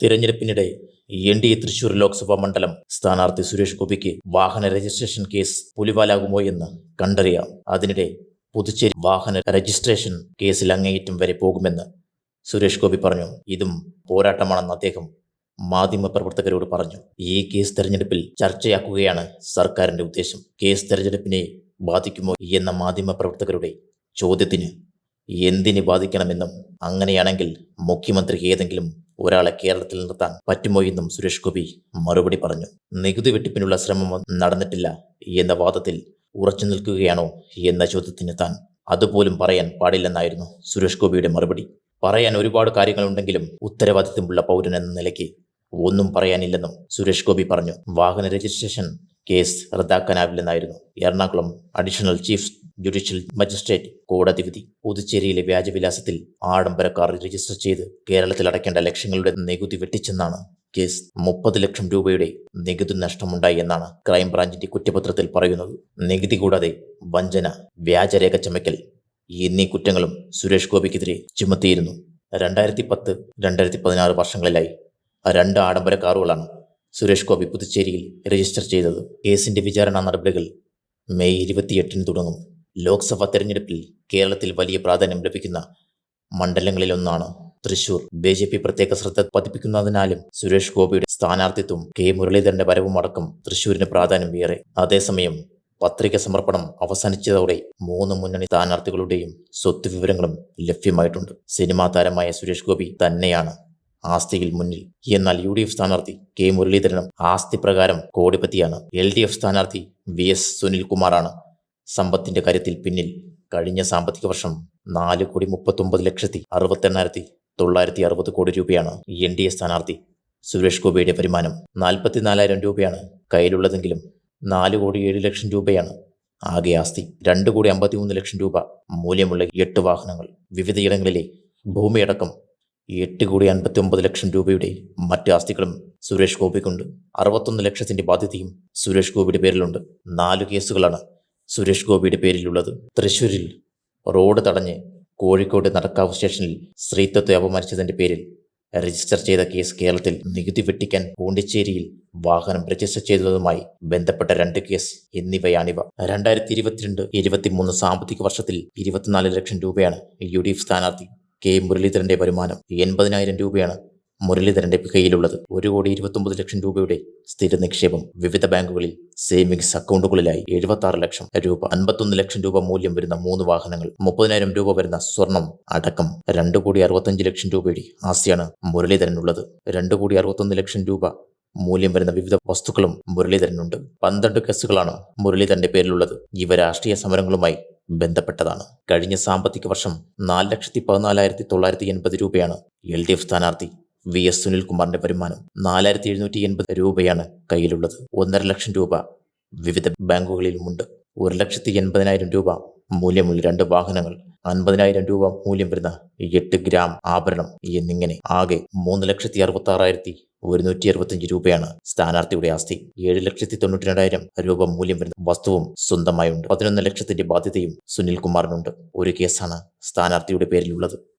തിരഞ്ഞെടുപ്പിനിടെ N D A Thrissur Lok Sabha മണ്ഡലം സ്ഥാനാർത്ഥി സുരേഷ് ഗോപിക്ക് വാഹന രജിസ്ട്രേഷൻ കേസ് പുലിവാലാകുമോ എന്ന് കണ്ടറിയാം. അതിനിടെ പുതുച്ചേരി വാഹന രജിസ്ട്രേഷൻ കേസിൽ അങ്ങേയറ്റം വരെ പോകുമെന്ന് സുരേഷ് ഗോപി പറഞ്ഞു. ഇതും പോരാട്ടമാണെന്ന് അദ്ദേഹം മാധ്യമപ്രവർത്തകരോട് പറഞ്ഞു. ഈ കേസ് തെരഞ്ഞെടുപ്പിൽ ചർച്ചയാക്കുകയാണ് സർക്കാരിന്റെ ഉദ്ദേശം. കേസ് തെരഞ്ഞെടുപ്പിനെ ബാധിക്കുമോ എന്ന മാധ്യമപ്രവർത്തകരുടെ ചോദ്യത്തിന് എന്തിന് ബാധിക്കണമെന്നും അങ്ങനെയാണെങ്കിൽ മുഖ്യമന്ത്രിക്ക് ഏതെങ്കിലും ഒരാളെ കേരളത്തിൽ നിർത്താൻ പറ്റുമോ എന്നും സുരേഷ് ഗോപി മറുപടി പറഞ്ഞു. നികുതി വെട്ടിപ്പിനുള്ള ശ്രമം നടന്നിട്ടില്ല എന്ന വാദത്തിൽ ഉറച്ചു നിൽക്കുകയാണോ എന്ന ചോദ്യത്തിന് താൻ അതുപോലും പറയാൻ പാടില്ലെന്നായിരുന്നു സുരേഷ് ഗോപിയുടെ മറുപടി. പറയാൻ ഒരുപാട് കാര്യങ്ങളുണ്ടെങ്കിലും ഉത്തരവാദിത്തമുള്ള പൗരൻ എന്ന നിലയ്ക്ക് ഒന്നും പറയാനില്ലെന്നും സുരേഷ് ഗോപി പറഞ്ഞു. വാഹന registration case റദ്ദാക്കാനാവില്ലെന്നായിരുന്നു Ernakulam additional chief judicial magistrate കോടതി വിധി പുതുച്ചേരിയിലെ വ്യാജവിലാസത്തിൽ ആഡംബരക്കാർ രജിസ്റ്റർ ചെയ്ത് കേരളത്തിൽ അടയ്ക്കേണ്ട ലക്ഷങ്ങളുടെ നികുതി വെട്ടിച്ചെന്നാണ് കേസ്. മുപ്പത് ലക്ഷം രൂപയുടെ നികുതി നഷ്ടമുണ്ടായി എന്നാണ് ക്രൈംബ്രാഞ്ചിന്റെ കുറ്റപത്രത്തിൽ പറയുന്നത്. നികുതി കൂടാതെ വഞ്ചന വ്യാജരേഖ ചമയ്ക്കൽ എന്നീ കുറ്റങ്ങളും സുരേഷ് ഗോപിക്കെതിരെ ചുമത്തിയിരുന്നു. രണ്ടായിരത്തി പത്ത് രണ്ടായിരത്തി പതിനാറ് വർഷങ്ങളിലായി രണ്ട് ആഡംബര കാറുകളാണ് സുരേഷ് ഗോപി പുതുച്ചേരിയിൽ രജിസ്റ്റർ ചെയ്തത് കേസിന്റെ വിചാരണ നടപടികൾ മെയ് ഇരുപത്തിയെട്ടിന് തുടങ്ങും. ലോക്സഭാ തെരഞ്ഞെടുപ്പിൽ കേരളത്തിൽ വലിയ പ്രാധാന്യം ലഭിക്കുന്ന മണ്ഡലങ്ങളിലൊന്നാണ് തൃശൂർ. ബി ജെ പി പ്രത്യേക ശ്രദ്ധ പതിപ്പിക്കുന്നതിനാലും സുരേഷ് ഗോപിയുടെ സ്ഥാനാർത്ഥിത്വം കെ മുരളീധരന്റെ വരവും അടക്കം തൃശൂരിന് പ്രാധാന്യം ഏറെ. അതേസമയം പത്രിക സമർപ്പണം അവസാനിച്ചതോടെ മൂന്ന് മുന്നണി സ്ഥാനാർത്ഥികളുടെയും സ്വത്ത് വിവരങ്ങളും ലഭ്യമായിട്ടുണ്ട്. സിനിമാ താരമായ സുരേഷ് ഗോപി തന്നെയാണ് ആസ്തിയിൽ മുന്നിൽ. എന്നാൽ യു ഡി എഫ് സ്ഥാനാർത്ഥി കെ മുരളീധരനും ആസ്തി പ്രകാരം കോടിപതിയാണ് എൽ ഡി എഫ് സ്ഥാനാർത്ഥി വി എസ് സുനിൽകുമാറാണ് സമ്പത്തിന്റെ കാര്യത്തിൽ പിന്നിൽ. കഴിഞ്ഞ സാമ്പത്തിക വർഷം നാല് കോടി മുപ്പത്തൊമ്പത് ലക്ഷത്തി അറുപത്തെണ്ണായിരത്തി തൊള്ളായിരത്തി അറുപത് കോടി രൂപയാണ് എൻ ഡി എ സ്ഥാനാർത്ഥി സുരേഷ് ഗോപിയുടെ വരുമാനം. നാൽപ്പത്തിനാലായിരം രൂപയാണ് കയ്യിലുള്ളതെങ്കിലും നാല് കോടി ഏഴ് ലക്ഷം രൂപയാണ് ആകെ ആസ്തി. രണ്ട് കോടി അമ്പത്തിമൂന്ന് ലക്ഷം രൂപ മൂല്യമുള്ള എട്ട് വാഹനങ്ങൾ വിവിധയിടങ്ങളിലെ ഭൂമിയടക്കം എട്ട് കോടി അൻപത്തി ഒമ്പത് ലക്ഷം രൂപയുടെ മറ്റ് ആസ്തികളും സുരേഷ് ഗോപിക്കുണ്ട്. അറുപത്തൊന്ന് ലക്ഷത്തിന്റെ ബാധ്യതയും സുരേഷ് ഗോപിയുടെ പേരിലുണ്ട്. നാല് കേസുകളാണ് സുരേഷ് ഗോപിയുടെ പേരിലുള്ളത്. തൃശൂരിൽ റോഡ് തടഞ്ഞ് കോഴിക്കോട് നടക്കാവ് സ്റ്റേഷനിൽ സ്ത്രീത്വത്തെ അപമാനിച്ചതിന്റെ പേരിൽ രജിസ്റ്റർ ചെയ്ത കേസ് കേരളത്തിൽ നികുതി വെട്ടിക്കാൻ പോണ്ടിച്ചേരിയിൽ വാഹനം രജിസ്റ്റർ ചെയ്തതുമായി ബന്ധപ്പെട്ട രണ്ട് കേസ് എന്നിവയാണിവ. രണ്ടായിരത്തി ഇരുപത്തിരണ്ട് ഇരുപത്തിമൂന്ന് സാമ്പത്തിക വർഷത്തിൽ ഇരുപത്തിനാല് ലക്ഷം രൂപയാണ് യു ഡി എഫ് സ്ഥാനാർത്ഥി കെ മുരളീധരന്റെ വരുമാനം എൺപതിനായിരം രൂപയാണ് മുരളീധരന്റെ കയ്യിലുള്ളത്. ഒരു കോടി ഇരുപത്തൊമ്പത് ലക്ഷം രൂപയുടെ സ്ഥിര നിക്ഷേപം വിവിധ ബാങ്കുകളിൽ സേവിങ്സ് അക്കൗണ്ടുകളിലായി എഴുപത്തി ആറ് ലക്ഷം രൂപ. അൻപത്തൊന്ന് ലക്ഷം രൂപ മൂല്യം വരുന്ന മൂന്ന് വാഹനങ്ങൾ മുപ്പതിനായിരം രൂപ വരുന്ന സ്വർണം അടക്കം രണ്ട് കോടി അറുപത്തഞ്ച് ലക്ഷം രൂപയുടെ ആസ്തിയാണ് മുരളീധരനുള്ളത്. രണ്ട് കോടി അറുപത്തൊന്ന് ലക്ഷം രൂപ മൂല്യം വരുന്ന വിവിധ വസ്തുക്കളും മുരളീധരനുണ്ട്. പന്ത്രണ്ട് കേസുകളാണ് മുരളീധരന്റെ പേരിലുള്ളത്. ഇവ രാഷ്ട്രീയ സമരങ്ങളുമായി ബന്ധപ്പെട്ടതാണ്. കഴിഞ്ഞ സാമ്പത്തിക വർഷം നാല് ലക്ഷത്തി പതിനാലായിരത്തി തൊള്ളായിരത്തി എൺപത് രൂപയാണ് എൽ ഡി എഫ് സ്ഥാനാർത്ഥി വി എസ് സുനിൽകുമാറിന്റെ വരുമാനം. നാലായിരത്തി എഴുന്നൂറ്റി എൺപത് രൂപയാണ് കയ്യിലുള്ളത്. ഒന്നര ലക്ഷം രൂപ വിവിധ ബാങ്കുകളിലുമുണ്ട് ഒരു ലക്ഷത്തി എൺപതിനായിരം രൂപ മൂല്യമുള്ള രണ്ട് വാഹനങ്ങൾ അൻപതിനായിരം രൂപ മൂല്യം വരുന്ന എട്ട് ഗ്രാം ആഭരണം എന്നിങ്ങനെ ആകെ മൂന്ന് ലക്ഷത്തി അറുപത്തി ആറായിരത്തി ഒരുന്നൂറ്റി അറുപത്തിയഞ്ച് രൂപയാണ് സ്ഥാനാർത്ഥിയുടെ ആസ്തി. ഏഴ് ലക്ഷത്തി തൊണ്ണൂറ്റി രണ്ടായിരം രൂപ മൂല്യം വരുന്ന വസ്തുവും സ്വന്തമായുണ്ട്. പതിനൊന്ന് ലക്ഷത്തിന്റെ ബാധ്യതയും സുനിൽ കുമാറിനുണ്ട് ഒരു കേസാണ് സ്ഥാനാർത്ഥിയുടെ പേരിലുള്ളത്.